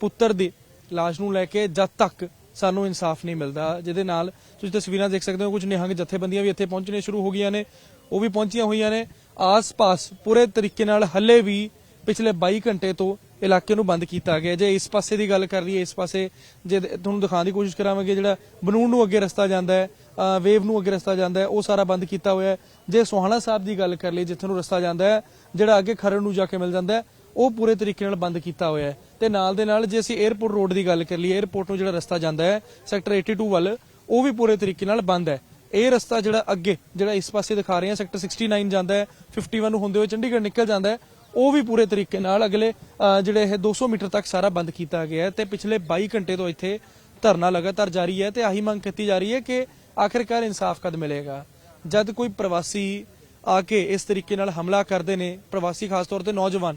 ਪੁੱਤਰ ਦੀ ਲਾਸ਼ ਨੂੰ ਲੈ ਕੇ ਜਦ ਤੱਕ ਸਾਨੂੰ ਇਨਸਾਫ ਨਹੀਂ ਮਿਲਦਾ, ਜਿਹਦੇ ਨਾਲ ਤੁਸੀਂ ਤਸਵੀਰਾਂ ਦੇਖ ਸਕਦੇ ਹੋ, ਕੁਝ ਨਿਹੰਗ ਜਥੇਬੰਦੀਆਂ ਵੀ ਇੱਥੇ ਪਹੁੰਚਣੇ ਸ਼ੁਰੂ ਹੋ ਗਈਆਂ ਨੇ, ਉਹ ਵੀ ਪਹੁੰਚੀਆਂ ਹੋਈਆਂ ਨੇ। ਆਸ-ਪਾਸ ਪੂਰੇ ਤਰੀਕੇ ਨਾਲ ਹੱਲੇ ਵੀ ਪਿਛਲੇ 22 ਘੰਟੇ ਤੋਂ ਇਲਾਕੇ ਨੂੰ ਬੰਦ ਕੀਤਾ ਗਿਆ। ਜੇ ਇਸ ਪਾਸੇ ਦੀ ਗੱਲ ਕਰ ਲਈਏ, ਇਸ ਪਾਸੇ ਜੇ ਤੁਹਾਨੂੰ ਦਿਖਾਉਣ ਦੀ ਕੋਸ਼ਿਸ਼ ਕਰਾਂਗੇ, ਜਿਹੜਾ ਬਨੂੜ ਨੂੰ ਅੱਗੇ ਰਸਤਾ ਜਾਂਦਾ ਹੈ ਵੇਵ ਨੂੰ ਅੱਗੇ ਰਸਤਾ ਜਾਂਦਾ ਹੈ, ਉਹ ਸਾਰਾ ਬੰਦ ਕੀਤਾ ਹੋਇਆ ਹੈ। ਜੇ ਸੋਹਾਣਾ ਸਾਹਿਬ ਦੀ ਗੱਲ ਕਰ ਲਈ ਜਿੱਥੇ ਨੂੰ ਰਸਤਾ ਜਾਂਦਾ ਹੈ, ਜਿਹੜਾ ਅੱਗੇ ਖਰੜ ਨੂੰ ਜਾ ਕੇ ਮਿਲ ਜਾਂਦਾ ਹੈ ਉਹ ਪੂਰੇ ਤਰੀਕੇ ਨਾਲ ਬੰਦ ਕੀਤਾ ਹੋਇਆ ਹੈ। ਤੇ ਨਾਲ ਦੇ ਨਾਲ ਜੇ ਅਸੀਂ 에어ਪੋਰਟ ਰੋਡ ਦੀ ਗੱਲ ਕਰ ਲਈਏ 에어ਪੋਰਟ ਨੂੰ ਜਿਹੜਾ ਰਸਤਾ ਜਾਂਦਾ ਹੈ ਸੈਕਟਰ 82 ਵੱਲ, ਉਹ ਵੀ ਪੂਰੇ ਤਰੀਕੇ ਨਾਲ ਬੰਦ ਹੈ। ਇਹ ਰਸਤਾ ਜਿਹੜਾ ਅੱਗੇ, ਜਿਹੜਾ ਇਸ ਪਾਸੇ ਦਿਖਾ ਰਹੇ ਹਾਂ ਸੈਕਟਰ 69 ਜਾਂਦਾ ਹੈ 51 ਨੂੰ ਹੁੰਦੇ ਹੋਏ ਚੰਡੀਗੜ੍ਹ ਨਿਕਲ ਜਾਂਦਾ ਹੈ, ਉਹ ਵੀ ਪੂਰੇ ਤਰੀਕੇ ਨਾਲ ਅਗਲੇ ਜਿਹੜੇ ਇਹ 200 ਮੀਟਰ ਤੱਕ ਸਾਰਾ ਬੰਦ ਕੀਤਾ ਗਿਆ ਹੈ ਤੇ ਪਿਛਲੇ 22 ਘੰਟੇ ਤੋਂ ਇੱਥੇ ਧਰਨਾ ਲਗਾਤਾਰ ਜਾਰੀ ਹੈ ਤੇ ਆਹੀ ਮੰਗ ਕੀਤੀ ਜਾ ਰਹੀ ਹੈ ਕਿ ਆਖਿਰਕਾਰ ਇਨਸਾਫ ਕਦ ਮਿਲੇਗਾ। ਜਦ ਕੋਈ ਪ੍ਰਵਾਸੀ ਆ ਕੇ ਇਸ ਤਰੀਕੇ ਨਾਲ ਹਮਲਾ ਕਰਦੇ ਨੇ, ਪ੍ਰਵਾਸੀ ਖਾਸ ਤੌਰ ਤੇ ਨੌਜਵਾਨ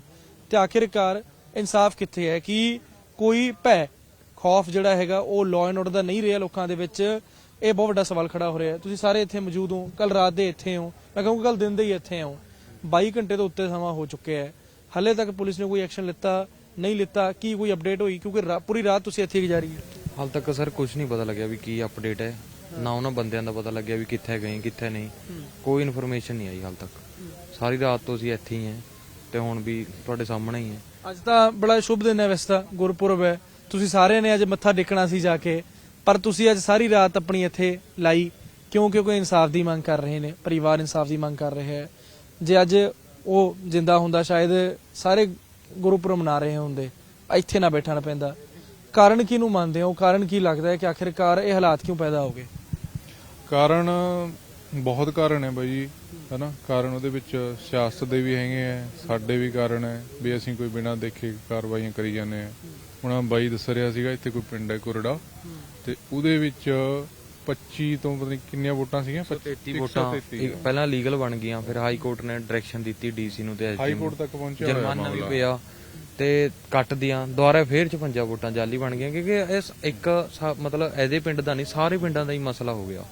ਤੇ ਆਖਿਰਕਾਰ ਇਨਸਾਫ ਕਿੱਥੇ ਹੈ ਕਿ ਕੋਈ ਭੈ ਖੌਫ ਜਿਹੜਾ ਹੈਗਾ ਉਹ ਲਾਅ ਐਂਡ ਆਰਡਰ ਦਾ ਨਹੀਂ ਰਿਹਾ ਲੋਕਾਂ ਦੇ ਵਿੱਚ। ਇਹ ਬਹੁਤ ਵੱਡਾ ਸਵਾਲ ਖੜਾ ਹੋ ਰਿਹਾ ਤੁਸੀਂ ਸਾਰੇ ਇੱਥੇ ਮੌਜੂਦ ਹੋ ਕੱਲ ਰਾਤ ਦੇ ਇੱਥੇ ਹੋ। ਮੈਂ ਕਹੂੰਗਾ ਕੱਲ ਦਿਨ ਦੇ ਹੀ ਇੱਥੇ ਹੋ। 22 ਘੰਟੇ ਤੋਂ ਉੱਤੇ ਸਮਾਂ ਹੋ ਚੁੱਕਿਆ ਹੈ। ਹਲੇ ਤੱਕ ਪੁਲਿਸ ਨੇ ਕੋਈ ਐਕਸ਼ਨ ਲਿੱਤਾ ਨਹੀਂ ਲਿੱਤਾ ਕੀ ਕੋਈ ਅਪਡੇਟ ਹੋਈ? ਕਿਉਂਕਿ ਪੂਰੀ ਰਾਤ ਤੁਸੀਂ ਇੱਥੇ ਗੁਜ਼ਾਰੀ ਹੈ। ਹਾਲ ਤੱਕ ਸਰ ਕੁਝ ਨਹੀਂ ਪਤਾ ਲੱਗਿਆ ਵੀ ਕੀ ਅਪਡੇਟ ਹੈ। ਨਾ ਉਹਨਾਂ ਬੰਦਿਆਂ ਦਾ ਪਤਾ ਲੱਗਿਆ ਵੀ ਕਿੱਥੇ ਗਏ ਕਿੱਥੇ ਨਹੀਂ। ਕੋਈ ਇਨਫੋਰਮੇਸ਼ਨ ਨਹੀਂ ਆਈ ਹਾਲ ਤੱਕ। ਸਾਰੀ ਰਾਤ ਤੋਂ ਅਸੀਂ ਇੱਥੇ ਹੀ ਹਾਂ। ਤੇ ਹੁਣ ਵੀ ਤੁਹਾਡੇ ਸਾਹਮਣੇ ਹੀ ਹੈ। ਅੱਜ ਤਾਂ ਬੜਾ ਸ਼ੁਭ ਦਿਨ ਹੈ ਵੈਸੇ ਤਾਂ ਗੁਰਪੁਰਬ ਹੈ। ਤੁਸੀਂ ਸਾਰਿਆਂ ਨੇ ਅੱਜ ਮੱਥਾ ਟੇਕਣਾ ਸੀ ਜਾ ਕੇ ਪਰ ਤੁਸੀਂ ਅੱਜ ਸਾਰੀ ਰਾਤ ਆਪਣੀ ਇੱਥੇ ਲਾਈ। ਕਿਉਂ? ਕਿਉਂਕਿ ਇਨਸਾਫ ਦੀ ਮੰਗ ਕਰ ਰਹੇ ਨੇ ਪਰਿਵਾਰ ਇਨਸਾਫ ਦੀ ਮੰਗ ਕਰ ਰਿਹਾ ਹੈ। ਜੇ ਅੱਜ ਉਹ ਜਿੰਦਾ ਹੁੰਦਾ ਸ਼ਾਇਦ ਸਾਰੇ ਗੁਰਪੁਰਬ ਮਨਾ ਰਹੇ ਹੁੰਦੇ। ਇੱਥੇ ਨਾ ਬੈਠਣਾ ਪੈਂਦਾ। ਕਾਰਨ ਕੀ ਨੂੰ ਮੰਨਦੇ ਹੋ? ਕਾਰਨ ਕੀ ਲੱਗਦਾ ਹੈ ਕਿ ਆਖਿਰਕਾਰ ਇਹ ਹਾਲਾਤ ਕਿਉਂ ਪੈਦਾ ਹੋ ਗਏ? ਕਾਰਨ ਬਹੁਤ ਕਾਰਨ ਹੈ ਬਾਈ ਹਨਾ? ਕਾਰਨ ਉਹਦੇ ਵਿੱਚ ਸਿਆਸਤ ਦੇ ਵੀ ਹੈਗੇ ਆ ਸਾਡੇ ਵੀ ਕਾਰਨ ਹੈ ਵੀ ਅਸੀਂ ਕੋਈ ਬਿਨਾਂ ਦੇਖੇ ਕਾਰਵਾਈਆਂ ਕਰੀ ਜਾਂਦੇ ਆ। ਹੁਣ ਬਾਈ ਦੱਸ ਰਿਹਾ ਸੀਗਾ ਇੱਥੇ ਕੋਈ ਪਿੰਡ ਹੈ ਕੁਰੜਾ ਤੇ ਉਹਦੇ ਵਿੱਚ 25 ਤੋਂ ਪਤਾ ਨਹੀਂ ਕਿੰਨੀਆਂ ਵੋਟਾਂ ਸੀਗੀਆਂ? 33 ਵੋਟਾਂ। 133 ਇੱਕ ਪਹਿਲਾਂ ਲੀਗਲ ਬਣ ਗਈਆਂ ਫਿਰ ਹਾਈ ਕੋਰਟ ਨੇ ਡਾਇਰੈਕਸ਼ਨ ਦਿੱਤੀ ਡੀਸੀ ਨੂੰ ਤੇ ਹਾਈ ਕੋਰਟ ਤੱਕ ਪਹੁੰਚਿਆ ਜੁਰਮਾਨਾ ਵੀ ਪਿਆ ਤੇ ਕੱਟ ਦੀਆਂ। ਦੁਬਾਰਾ ਫੇਰ 56 ਵੋਟਾਂ ਜਾਲੀ ਬਣ ਗਈਆਂ ਕਿਉਂਕਿ ਇਸ ਇੱਕ ਮਤਲਬ ਇਹਦੇ ਪਿੰਡ ਦਾ ਨਹੀਂ ਸਾਰੇ ਪਿੰਡਾਂ ਦਾ ਹੀ ਮਸਲਾ ਹੋ ਗਿਆ।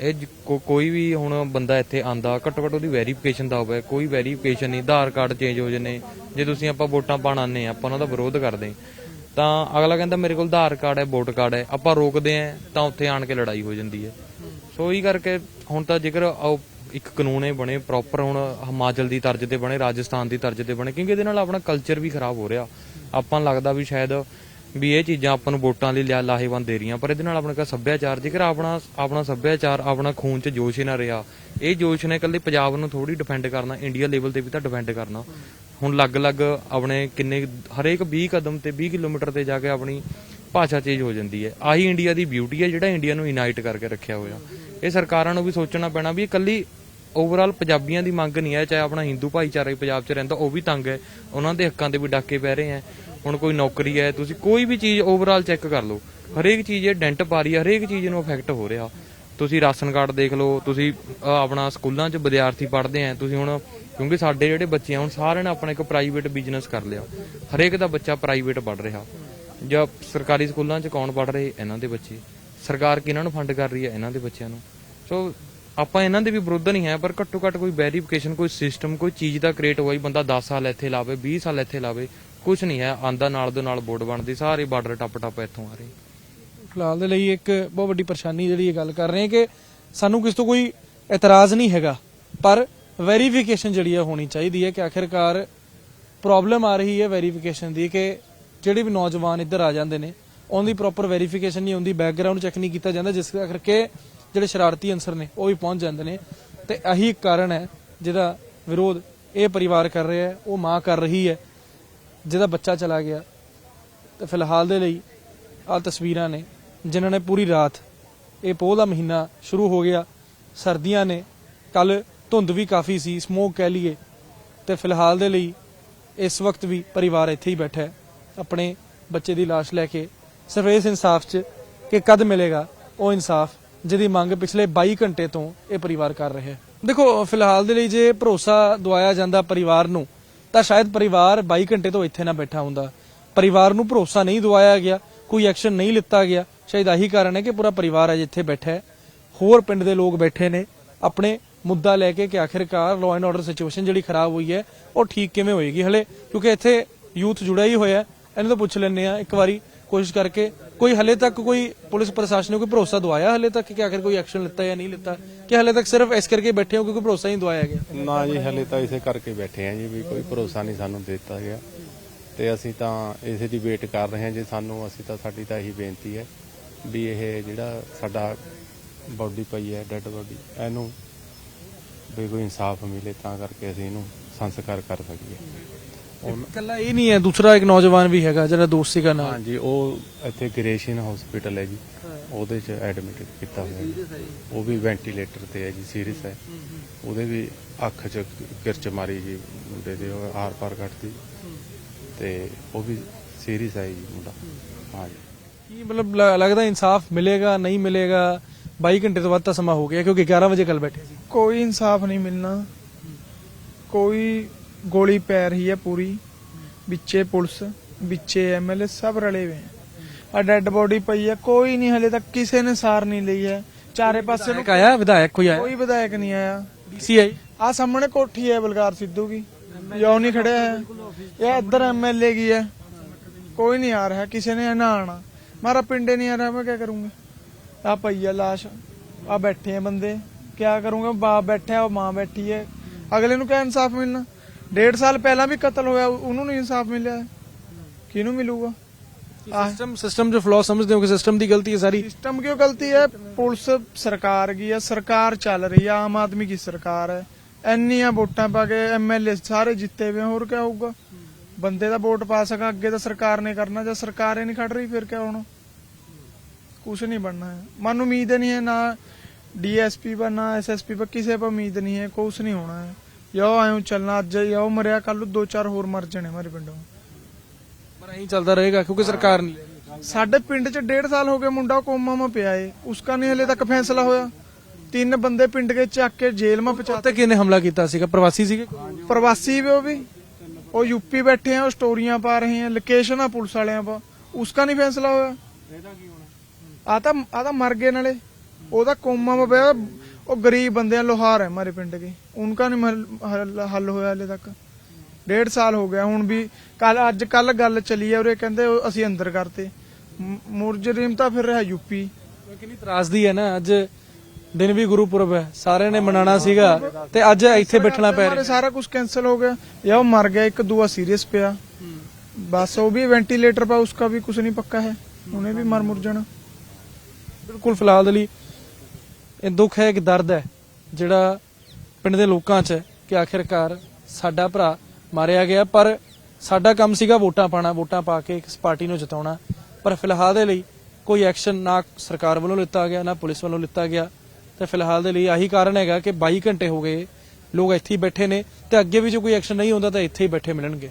ਇਹ ਜ- ਕੋ- ਕੋਈ ਵੀ ਹੁਣ ਬੰਦਾ ਇੱਥੇ ਆਂਦਾ ਘੱਟੋ ਘੱਟ ਉਹਦੀ ਵੈਰੀਫਿਕੇਸ਼ਨ ਦਾ ਹੋਵੇ ਕੋਈ ਵੈਰੀਫਿਕੇਸ਼ਨ ਨਹੀਂ ਆਧਾਰ ਕਾਰਡ ਚੇਂਜ ਹੋ ਜਨੇ ਜੇ ਤੁਸੀਂ ਆਪਾਂ ਵੋਟਾਂ ਪਾਣ ਆਨੇ ਆ ਆਪਾਂ ਉਹਨਾਂ ਦਾ ਵਿਰੋਧ ਕਰਦੇ ਹਾਂ, ਤਾਂ ਅਗਲਾ ਕਹਿੰਦਾ ਮੇਰੇ ਕੋਲ ਆਧਾਰ ਕਾਰਡ ਹੈ ਵੋਟ ਕਾਰਡ ਹੈ ਆਪਾਂ ਰੋਕਦੇ ਆ ਤਾਂ ਉੱਥੇ ਆਣ ਕੇ ਲੜਾਈ ਹੋ ਜਾਂਦੀ ਹੈ। ਸੋ ਇਹ ਕਰਕੇ ਹੁਣ ਤਾਂ ਜੇਕਰ ਉਹ ਇੱਕ ਕਾਨੂੰਨ ਇਹ ਬਣੇ ਪ੍ਰੋਪਰ ਹੁਣ ਹਿਮਾਚਲ ਦੀ ਤਰਜ਼ ਤੇ ਬਣੇ ਰਾਜਸਥਾਨ ਦੀ ਤਰਜ਼ ਤੇ ਬਣੇ ਕਿਉਂਕਿ ਇਹਦੇ ਨਾਲ ਆਪਣਾ ਕਲਚਰ ਵੀ ਖਰਾਬ ਹੋ ਰਿਹਾ। ਆਪਾਂ ਨੂੰ ਲੱਗਦਾ ਵੀ ਸ਼ਾਇਦ ਵੀ ਇਹ ਚੀਜ਼ਾਂ ਆਪਾਂ ਨੂੰ ਵੋਟਾਂ ਲਈ ਲਿਆ- ਲਾਹੇਵੰਦ ਦੇ ਰਹੀਆਂ। ਪਰ ਇਹਦੇ ਨਾਲ ਆਪਣਾ ਕਾ ਸੱਭਿਆਚਾਰ, ਜੇਕਰ ਆਪਣਾ ਆਪਣਾ ਸੱਭਿਆਚਾਰ, ਆਪਣਾ ਖੂਨ 'ਚ ਜੋਸ਼ ਹੀ ਨਾ ਰਿਹਾ, ਇਹ ਜੋਸ਼ ਨੇ ਇਕੱਲੇ ਪੰਜਾਬ ਨੂੰ ਥੋੜੀ ਡਿਪੈਂਡ ਕਰਨਾ ਇੰਡੀਆ ਲੈਵਲ ਤੇ ਵੀ ਤਾਂ ਡਿਪੈਂਡ ਕਰਨਾ। ਹੁਣ ਲੱਗ-ਲੱਗ ਆਪਣੇ ਕਿੰਨੇ ਹਰੇਕ 20 ਕਦਮ ਤੇ 20 ਕਿਲੋਮੀਟਰ ਤੇ ਜਾ ਕੇ ਆਪਣੀ ਭਾਸ਼ਾ ਚੇਂਜ ਹੋ ਜਾਂਦੀ ਹੈ। ਆਹੀ ਇੰਡੀਆ ਦੀ ਬਿਊਟੀ ਹੈ ਜਿਹੜਾ ਇੰਡੀਆ ਨੂੰ ਯੂਨਾਈਟ ਕਰਕੇ ਰੱਖਿਆ ਹੋਇਆ। ਇਹ ਸਰਕਾਰਾਂ ਨੂੰ ਵੀ ਸੋਚਣਾ ਪੈਣਾ ਵੀ ਇਹ ਇਕੱਲੀ ਓਵਰਆਲ ਪੰਜਾਬੀਆਂ ਦੀ ਮੰਗ ਨਹੀਂ ਹੈ, ਚਾਹੇ ਆਪਣਾ ਹਿੰਦੂ ਭਾਈਚਾਰਾ ਹੀ ਪੰਜਾਬ 'ਚ ਰਹਿੰਦਾ, ਉਹ ਵੀ ਤੰਗ ਹੈ। ਉਹਨਾਂ ਦੇ ਹੱਕਾਂ ਤੇ ਵੀ ਡਾਕੇ ਪੈ ਰਹੇ ਹੈ। ਹੁਣ ਕੋਈ ਨੌਕਰੀ ਹੈ, ਤੁਸੀਂ ਕੋਈ ਵੀ ਚੀਜ਼ ਓਵਰਆਲ ਚੈੱਕ ਕਰ ਲਓ। ਹਰੇਕ ਚੀਜ਼ ਇਹ ਡੈਂਟ ਪਾ ਰਹੀ ਹੈ, ਹਰੇਕ ਚੀਜ਼ ਨੂੰ ਅਫੈਕਟ ਹੋ ਰਿਹਾ। ਤੁਸੀਂ ਰਾਸ਼ਨ ਕਾਰਡ ਦੇਖ ਲਓ, ਤੁਸੀਂ ਆਪਣਾ ਸਕੂਲਾਂ 'ਚ ਵਿਦਿਆਰਥੀ ਪੜ੍ਹਦੇ ਆ ਤੁਸੀਂ ਹੁਣ, ਕਿਉਂਕਿ ਸਾਡੇ ਜਿਹੜੇ ਬੱਚੇ ਆ, ਹੁਣ ਸਾਰਿਆਂ ਨੇ ਆਪਣਾ ਇੱਕ ਪ੍ਰਾਈਵੇਟ ਬਿਜ਼ਨਸ ਕਰ ਲਿਆ। ਹਰੇਕ ਦਾ ਬੱਚਾ ਪ੍ਰਾਈਵੇਟ ਪੜ੍ਹ ਰਿਹਾ। ਜਾਂ ਸਰਕਾਰੀ ਸਕੂਲਾਂ 'ਚ ਕੌਣ ਪੜ੍ਹ ਰਹੇ? ਇਹਨਾਂ ਦੇ ਬੱਚੇ। ਸਰਕਾਰ ਕਿਹਨਾਂ ਨੂੰ ਫੰਡ ਕਰ ਰਹੀ ਹੈ? ਇਹਨਾਂ ਦੇ ਬੱਚਿਆਂ ਨੂੰ। ਸੋ, ਆਪਾਂ ਇਹਨਾਂ ਦੇ ਵੀ ਵਿਰੁੱਧ ਨਹੀਂ ਹੈ, ਪਰ ਘੱਟੋ ਘੱਟ ਕੋਈ ਵੈਰੀਫਿਕੇਸ਼ਨ ਕੋਈ ਸਿਸਟਮ ਕੋਈ ਚੀਜ਼ ਦਾ ਕ੍ਰੀਏਟ ਹੋਈ ਬੰਦਾ 10 ਸਾਲ ਇੱਥੇ ਲਾਵੇ 20 ਸਾਲ ਇੱਥੇ ਲਾਵੇ ਕੁਝ ਨਹੀਂ ਹੈ, ਆਂਦਾ ਨਾਲ ਦੇ ਨਾਲ ਬੋਰਡ ਬਣਦੀ, ਸਾਰੇ ਬਾਰਡਰ ਟੱਪ ਟੱਪ ਇੱਥੋਂ ਆ ਰਹੀ। ਫਿਲਹਾਲ ਦੇ ਲਈ ਇੱਕ ਬਹੁਤ ਵੱਡੀ ਪਰੇਸ਼ਾਨੀ ਜਿਹੜੀ ਇਹ ਗੱਲ ਕਰ ਰਹੇ ਹਾਂ ਕਿ ਸਾਨੂੰ ਕਿਸ ਤੋਂ ਕੋਈ ਇਤਰਾਜ਼ ਨਹੀਂ ਹੈਗਾ, ਪਰ ਵੈਰੀਫਿਕੇਸ਼ਨ ਜਿਹੜੀ ਹੈ ਹੋਣੀ ਚਾਹੀਦੀ ਹੈ ਕਿ ਆਖਿਰਕਾਰ ਪ੍ਰੋਬਲਮ ਆ ਰਹੀ ਹੈ ਵੈਰੀਫਿਕੇਸ਼ਨ ਦੀ ਕਿ ਜਿਹੜੇ ਵੀ ਨੌਜਵਾਨ ਇੱਧਰ ਆ ਜਾਂਦੇ ਨੇ, ਉਹਦੀ ਪ੍ਰੋਪਰ ਵੈਰੀਫਿਕੇਸ਼ਨ ਨਹੀਂ ਹੁੰਦੀ ਬੈਕਗ੍ਰਾਉਂਡ ਚੈੱਕ ਨਹੀਂ ਕੀਤਾ ਜਾਂਦਾ, ਜਿਸ ਕਰਕੇ ਜਿਹੜੇ ਸ਼ਰਾਰਤੀ ਅਨਸਰ ਨੇ, ਉਹ ਵੀ ਪਹੁੰਚ ਜਾਂਦੇ ਨੇ। ਤੇ ਇਹੀ ਇੱਕ ਕਾਰਨ ਹੈ, ਜਿਹਦਾ ਵਿਰੋਧ ਇਹ ਪਰਿਵਾਰ ਕਰ ਰਿਹਾ ਹੈ, ਉਹ ਮਾਂ ਕਰ ਰਹੀ ਹੈ। ਜਿਹਦਾ ਬੱਚਾ ਚਲਾ ਗਿਆ, ਤੇ ਫਿਲਹਾਲ ਦੇ ਲਈ ਆ ਤਸਵੀਰਾਂ ਨੇ, ਜਿਨ੍ਹਾਂ ਨੇ ਪੂਰੀ ਰਾਤ ਇਹ ਪੋਹ ਦਾ ਮਹੀਨਾ ਸ਼ੁਰੂ ਹੋ ਗਿਆ। ਸਰਦੀਆਂ ਨੇ ਕੱਲ ਧੁੰਦ ਵੀ ਕਾਫੀ ਸੀ ਸਮੋਕ ਕਹਿ ਲਈਏ, ਤੇ ਫਿਲਹਾਲ ਦੇ ਲਈ ਇਸ ਵਕਤ ਵੀ ਪਰਿਵਾਰ ਇੱਥੇ ਹੀ ਬੈਠਾ ਹੈ, ਆਪਣੇ ਬੱਚੇ ਦੀ ਲਾਸ਼ ਲੈ ਕੇ। ਸਿਰਫ ਇਸ ਇਨਸਾਫ 'ਚ ਕਿ ਕਦ ਮਿਲੇਗਾ, ਉਹ ਇਨਸਾਫ ਜਿਹਦੀ ਮੰਗ ਪਿਛਲੇ 22 ਘੰਟੇ ਤੋਂ ਇਹ ਪਰਿਵਾਰ ਕਰ ਰਿਹਾ ਹੈ। ਦੇਖੋ, ਫਿਲਹਾਲ ਦੇ ਲਈ ਜੇ ਭਰੋਸਾ ਦਵਾਇਆ ਜਾਂਦਾ ਪਰਿਵਾਰ ਨੂੰ ਤਾਂ ਸ਼ਾਇਦ ਪਰਿਵਾਰ 22 ਘੰਟੇ ਤੋਂ ਇੱਥੇ ਨਾ ਬੈਠਾ ਹੁੰਦਾ। ਪਰਿਵਾਰ ਨੂੰ ਭਰੋਸਾ ਨਹੀਂ ਦਵਾਇਆ ਗਿਆ, ਕੋਈ ਐਕਸ਼ਨ ਨਹੀਂ ਲਿੱਤਾ ਗਿਆ। ਸ਼ਾਇਦ ਆਹੀ ਕਾਰਨ ਹੈ ਕਿ ਪੂਰਾ ਪਰਿਵਾਰ ਅੱਜ ਇੱਥੇ ਬੈਠਾ ਹੈ। ਹੋਰ ਪਿੰਡ ਦੇ ਲੋਕ ਬੈਠੇ ਨੇ। ਆਪਣੇ ਮੁੱਦਾ ਲੈ ਕੇ ਕਿ ਆਖਿਰਕਾਰ ਲਾਅ ਐਂਡ ਆਰਡਰ ਸਿਚੁਏਸ਼ਨ ਜਿਹੜੀ ਖਰਾਬ ਹੋਈ ਹੈ, ਉਹ ਠੀਕ ਕਿਵੇਂ ਹੋਏਗੀ? ਹਲੇ ਕਿਉਂਕਿ ਇੱਥੇ ਯੂਥ ਜੁੜਿਆ ਹੀ ਹੋਇਆ ਇਹਨਾਂ ਤੋਂ ਪੁੱਛ ਲੈਂਦੇ ਆ ਇੱਕ ਵਾਰੀ। ਕੋਸ਼ਿਸ਼ ਕਰਕੇ ਕੋਈ ਹਲੇ ਤੱਕ ਕੋਈ ਪੁਲਿਸ ਪ੍ਰਸ਼ਾਸਨ ਨੇ ਕੋਈ ਭਰੋਸਾ ਦਵਾਇਆ ਹਲੇ ਤੱਕ ਕਿ ਆਖਿਰ ਕੋਈ ਐਕਸ਼ਨ ਲਿੱਤਾ ਜਾਂ ਨਹੀਂ ਲਿੱਤਾ? ਕਿ ਹਲੇ ਤੱਕ ਸਿਰਫ ਇਸ ਕਰਕੇ ਬੈਠੇ ਹੋ ਕਿਉਂਕਿ ਭਰੋਸਾ ਨਹੀਂ ਦਵਾਇਆ ਗਿਆ? ਨਾ ਜੀ, ਹਲੇ ਤਾਂ ਇਸੇ ਕਰਕੇ ਬੈਠੇ ਆ ਜੀ ਵੀ ਕੋਈ ਭਰੋਸਾ ਨਹੀਂ ਸਾਨੂੰ ਦਿੱਤਾ ਗਿਆ। ਤੇ ਅਸੀਂ ਤਾਂ ਇਸੇ ਦੀ ਵੇਟ ਕਰ ਰਹੇ ਹਾਂ ਜੇ, ਸਾਨੂੰ, ਅਸੀਂ ਤਾਂ ਸਾਡੀ ਤਾਂ ਇਹੀ ਬੇਨਤੀ ਹੈ ਵੀ ਇਹ ਜਿਹੜਾ ਸਾਡਾ ਬਾਡੀ ਪਈ ਹੈ ਡੈੱਡ ਬਾਡੀ ਇਹਨੂੰ ਵੀ ਕੋਈ ਇਨਸਾਫ ਮਿਲੇ ਤਾਂ ਕਰਕੇ ਅਸੀਂ ਇਹਨੂੰ ਸੰਸਕਾਰ ਕਰ ਸਕੀਏ। ਇਕੱਲਾ ਇਹ ਨਹੀਂ ਹੈ ਦੂਸਰਾ ਇੱਕ ਨੌਜਵਾਨ ਵੀ ਹੈਗਾ ਜਿਹੜਾ ਦੋਸਤ ਸੀਗਾ ਨਾਲ। ਹਾਂਜੀ ਉਹ ਇੱਥੇ ਗ੍ਰੇਸ਼ਨ ਹਸਪੀਟਲ ਹੈ ਜੀ। ਉਹਦੇ ਚ ਐਡਮਿਟ ਕੀਤਾ ਹੋਇਆ ਹੈ ਉਹ ਵੀ ਵੈਂਟੀਲੇਟਰ ਤੇ ਹੈ ਜੀ ਸੀਰੀਅਸ ਹੈ। ਉਹਦੇ ਵੀ ਅੱਖ ਚ ਕਿਰਚ ਮਾਰੀ ਜੀ ਮੁੰਡੇ ਦੇ ਉਹ ਆਰ ਪਾਰ ਕੱਟਦੀ। ਤੇ ਉਹ ਵੀ ਸੀਰੀਅਸ ਹੈ ਜੀ ਮੁੰਡਾ। ਹਾਂਜੀ ਕੀ ਮਤਲਬ ਲ- ਲੱਗਦਾ ਇਨਸਾਫ ਮਿਲੇਗਾ ਨਹੀਂ ਮਿਲੇਗਾ? 22 ਘੰਟੇ ਤੋਂ ਬਾਅਦ ਤਾਂ ਸਮਾਂ ਹੋ ਗਿਆ ਕਿਉਂਕਿ 11 ਵਜੇ ਕੱਲ ਬੈਠੇ ਸੀ। ਕੋਈ ਇਨਸਾਫ ਨਹੀਂ ਮਿਲਣਾ। ਕੋਈ ਗੋਲੀ ਪੈ ਰਹੀ ਹੈ ਪੂਰੀ। ਵਿੱਚੇ ਪੁਲਿਸ ਵਿੱਚੇ ਐਮਐਲਏ ਸਭ ਰਲੇ ਹੋਏ ਆ। ਆ ਡੈੱਡ ਬੋਡੀ ਪਈ ਹੈ ਕੋਈ ਨਹੀਂ ਹਲੇ ਤੱਕ ਕਿਸੇ ਨੇ ਸਾਰ ਨਹੀਂ ਲਈ ਹੈ। ਚਾਰੇ ਪਾਸੇ ਨੂੰ ਆਇਆ? ਵਿਧਾਇਕ ਕੋਈ ਆਇਆ? ਕੋਈ ਵਿਧਾਇਕ ਨਹੀਂ ਆਇਆ। ਡੀਸੀਆਈ? ਆ ਸਾਹਮਣੇ ਕੋਠੀ ਹੈ ਬਲਕਾਰ ਸਿੱਧੂ ਕੀ ਜੋ ਨਹੀਂ ਖੜਿਆ ਹੈ। ਇਹ ਇੱਧਰ ਐਮਐਲਏ ਕੀ ਹੈ? ਕੋਈ ਨਹੀਂ ਆ ਰਿਹਾ ਕਿਸੇ ਨੇ ਨਾ ਆਣਾ ਮਾਰਾ ਪਿੰਡੇ ਨਹੀਂ ਆ ਰਿਹਾ ਮੈਂ ਕੀ ਕਰੂੰਗਾ? ਆ ਪਈ ਹੈ ਲਾਸ਼। ਆ ਬੈਠੇ ਆ ਬੰਦੇ। ਕਿਆ ਕਰੂੰਗਾ? ਬਾਪ ਬੈਠਾ ਉਹ ਮਾਂ ਬੈਠੀ ਹੈ। ਅਗਲੇ ਨੂੰ ਕਿਆ ਇਨਸਾਫ ਮਿਲਣਾ? ਡੇਢ ਸਾਲ ਪਹਿਲਾਂ ਵੀ ਕਤਲ ਹੋਇਆ ਉਹਨੂੰ ਨਹੀਂ ਇਨਸਾਫ ਮਿਲਿਆ। ਕਿਹਨੂੰ ਮਿਲੂਗਾ? ਸਿਸਟਮ ਸਿਸਟਮ ਜੋ ਫਲੋ ਸਮਝਦੇ ਹੋ ਕਿ ਸਿਸਟਮ ਦੀ ਗਲਤੀ ਹੈ ਸਾਰੀ? ਸਿਸਟਮ ਕਿਉਂ ਗਲਤੀ ਹੈ? ਪੁਲਿਸ ਸਰਕਾਰ ਕੀ ਹੈ? ਸਰਕਾਰ ਚੱਲ ਰਹੀ ਹੈ ਆਮ ਆਦਮੀ ਦੀ ਸਰਕਾਰ ਹੈ। ਇੰਨੀਆਂ ਵੋਟਾਂ ਪਾ ਕੇ ਐਮਐਲਏ ਸਾਰੇ ਜਿੱਤੇ ਆ, ਹੋਰ ਕਿਆ ਹੋਊਗਾ? ਬੰਦੇ ਦਾ ਵੋਟ ਪਾ ਸਕਾ ਅੱਗੇ ਤਾਂ ਸਰਕਾਰ ਨੇ ਕਰਨਾ ਜੇ ਸਰਕਾਰ ਹੀ ਨਹੀਂ ਖੜ ਰਹੀ ਫਿਰ ਕਿਆ ਹੋਣਾ? ਕੁਝ ਨਹੀਂ ਬਣਨਾ ਹੈ। ਮਨ ਉਮੀਦ ਨਹੀਂ ਹੈ ਨਾ ਡੀਐਸਪੀ ਪਰ ਨਾ ਐਸਐਸਪੀ ਪਰ ਕਿਸੇ ਪਰ ਉਮੀਦ ਨਹੀਂ ਹੈ ਕੁਝ ਨਹੀਂ ਹੋਣਾ ਹੈ। ਯੋ ਆਇਓ ਚੱਲਣਾ ਅੱਜ ਯੋ ਮਰਿਆ ਕੱਲ ਨੂੰ ਦੋ ਚਾਰ ਹੋਰ ਮਰ ਜਾਣੇ ਮਾਰੇ ਪਿੰਡੋਂ। ਪਰ ਐਂ ਚੱਲਦਾ ਰਹੇਗਾ ਕਿਉਂਕਿ ਸਰਕਾਰ ਰਹੀ। ਸਾਡੇ ਪਿੰਡ 'ਚ ਡੇਢ ਸਾਲ ਹੋ ਗਏ ਮੁੰਡਾ ਕੋਮਾ ਮਾ ਪਿਆ ਏ ਉਸਕਾ ਨਹੀਂ ਹਲੇ ਤੱਕ ਫੈਸਲਾ ਹੋਇਆ। ਤਿੰਨ ਬੰਦੇ ਪਿੰਡ ਕੇ ਚੱਕ ਕੇ ਜੇਲ੍ਹ ਮਾ ਪਹੁੰਚਾ ਉੱਤੇ ਕਿਹਨੇ ਹਮਲਾ ਕੀਤਾ ਸੀਗਾ? ਪ੍ਰਵਾਸੀ ਸੀਗੇ ਪ੍ਰਵਾਸੀ ਵੀ ਉਹ ਵੀ। ਉਹ ਯੂਪੀ ਬੈਠੇ ਆ ਉਹ ਸਟੋਰੀਆਂ ਪਾ ਰਹੇ ਆ ਲੋਕੇਸ਼ਨ ਆ ਪੁਲਿਸ ਵਾਲਿਆਂ ਪਾ। ਉਸਕਾ ਨਹੀਂ ਫੈਸਲਾ ਹੋਇਆ। ਆ ਤਾਂ ਆ ਤਾਂ ਮਰ ਗਏ ਨਾਲੇ। ਉਹਦਾ ਕੋਮਾ ਮਾ ਪਿਆ ਉਹ ਗਰੀਬ ਬੰਦਿਆਂ ਲੋਹਾਰ ਹੈ ਮਾਰੇ ਪਿੰਡ ਕੇ ਉਨਕਾ ਨਹੀਂ ਮਹਲ- ਹੱਲ ਹੱਲ ਹੋਇਆ ਹਲੇ ਤੱਕ ਡੇਢ ਸਾਲ ਹੋ ਗਿਆ ਹੁਣ ਵੀ ਕੱਲ ਅੱਜ ਕੱਲ ਗੱਲ ਚੱਲੀ ਹੈ ਉਰੇ ਕਹਿੰਦੇ ਉਹ ਅਸੀਂ ਅੰਦਰ ਕਰਤੇ ਮ- ਮੁਰਜਰੀਮ ਤਾਂ ਫਿਰ ਰਿਹਾ ਯੂਪੀ ਕਿੰਨੀ ਤਰਾਸਦੀ ਹੈ ਨਾ ਅੱਜ ਦਿਨ ਵੀ ਗੁਰੂਪੁਰਬ ਹੈ ਸਾਰਿਆਂ ਨੇ ਮਨਾਣਾ ਸੀਗਾ ਤੇ ਅੱਜ ਇੱਥੇ ਬੈਠਣਾ ਪੈ ਹਮਾਰੇ ਰਿਹਾ ਸਾਰਾ ਕੁਝ ਕੈਨਸਲ ਹੋ ਗਿਆ या वो मर गया एक दुआ सीरियस पिया बस वो भी वेंटिलेटर पर उसका भी कुछ नहीं पक्का है उन्हें भी मर मुर जाना ਬਿਲਕੁਲ ਫਿਲਹਾਲ ਦੇ ਲਈ ਇਹ ਦੁੱਖ ਹੈ, ਇੱਕ ਦਰਦ ਹੈ, ਜਿਹੜਾ ਪਿੰਡ ਦੇ ਲੋਕਾਂ 'ਚ ਹੈ ਕਿ ਆਖਿਰਕਾਰ ਸਾਡਾ ਭਰਾ ਮਾਰਿਆ ਗਿਆ, ਪਰ ਸਾਡਾ ਕੰਮ ਸੀਗਾ ਵੋਟਾਂ ਪਾਣਾ ਵੋਟਾਂ ਪਾ ਕੇ ਇਸ ਪਾਰਟੀ ਨੂੰ ਜਿਤਾਉਣਾ। ਪਰ ਫਿਲਹਾਲ ਦੇ ਲਈ ਕੋਈ ਐਕਸ਼ਨ ਨਾ ਸਰਕਾਰ ਵੱਲੋਂ ਲਿੱਤਾ ਗਿਆ, ਨਾ ਪੁਲਿਸ ਵੱਲੋਂ ਲਿੱਤਾ ਗਿਆ। ਤੇ ਫਿਲਹਾਲ ਦੇ ਲਈ ਆਹੀ ਕਾਰਨ ਹੈਗਾ ਕਿ 22 ਘੰਟੇ ਹੋ ਗਏ, ਲੋਕ ਇੱਥੇ ਹੀ ਬੈਠੇ ਨੇ ਤੇ ਅੱਗੇ ਵੀ ਜੇ ਕੋਈ ਐਕਸ਼ਨ ਨਹੀਂ ਹੁੰਦਾ ਤਾਂ ਇੱਥੇ ਹੀ ਬੈਠੇ ਮਿਲਣਗੇ।